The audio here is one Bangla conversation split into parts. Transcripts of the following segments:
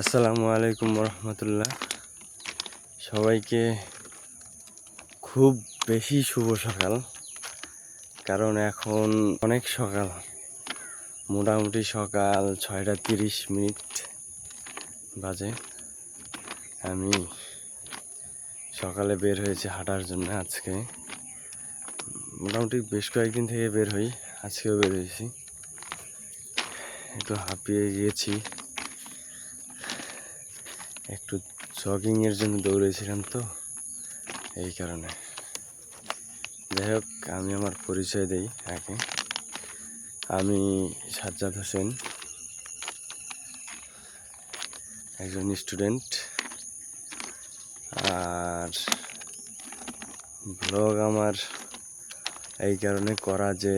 আসসালামু আলাইকুম রহমতুল্লাহ। সবাইকে খুব বেশি শুভ সকাল, কারণ এখন অনেক সকাল। মোটামুটি সকাল ছয়টা তিরিশ মিনিট বাজে। আমি সকালে বের হয়েছি হাঁটার জন্য আজকে। মোটামুটি বেশ কয়েকদিন থেকে বের হই, আজকেও বের হয়েছি। একটু হাঁপিয়ে গিয়েছি। একটু জগিংয়ের জন্য দৌড়েছিলাম তো, এই কারণে। যাই হোক, আমি আমার পরিচয় দেই আগে। আমি সাজ্জাদ হোসেন, একজন স্টুডেন্ট আর ব্লগ আমার এই কারণে করা যে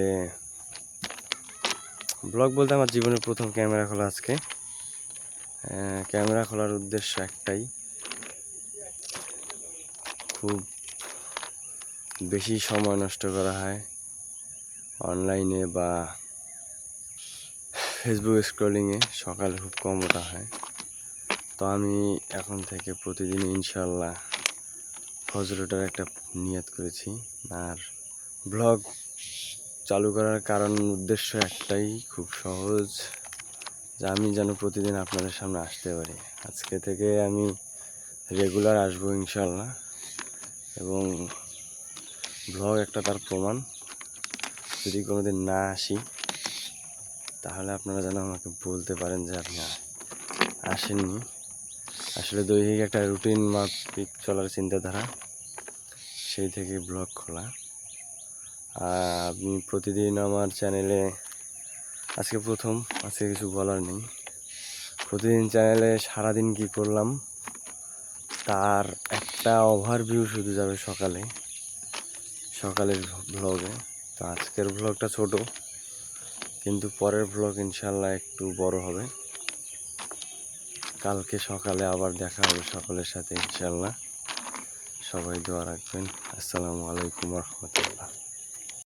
ব্লগ বলতে আমার জীবনের প্রথম ক্যামেরা খোলা আজকে। ক্যামেরা খোলার উদ্দেশ্য একটাই। খুব বেশি সময় নষ্ট করা হয় অনলাইনে বা ফেসবুক স্ক্রলিংয়ে, সকালে খুব কম ওঠা হয়। তো আমি এখন থেকে প্রতিদিন ইনশাল্লাহ ফজর ওঠার একটা নিয়ত করেছি। আর ব্লগ চালু করার কারণ উদ্দেশ্য একটাই, খুব সহজ। যে আমি যেন প্রতিদিন আপনাদের সামনে আসতে পারি। আজকে থেকে আমি রেগুলার আসব ইনশাল্লাহ এবং ব্লগ একটা তার প্রমাণ। যদি কোনোদিন না আসি, তাহলে আপনারা যেন আমাকে বলতে পারেন যে আপনি আসেননি। আসলে দৈহিক একটা রুটিন মাফিক চলার চিন্তাধারা, সেই থেকে ব্লগ খোলা। আপনি প্রতিদিন আমার চ্যানেলে আজকে প্রথম, আজকে কিছু বলার নেই। প্রতিদিন চ্যানেলে সারাদিন কি করলাম, তার একটা ওভারভিউ শুধু যাবে সকালে, সকালের ভ্লগে তো আজকের ভ্লগটা ছোট, কিন্তু পরের ভ্লগ ইনশাল্লাহ একটু বড় হবে। কালকে সকালে আবার দেখা হবে সকলের সাথে ইনশাল্লাহ সবাই দোয়া রাখবেন। আসসালামু আলাইকুম রহমতুল্লাহ।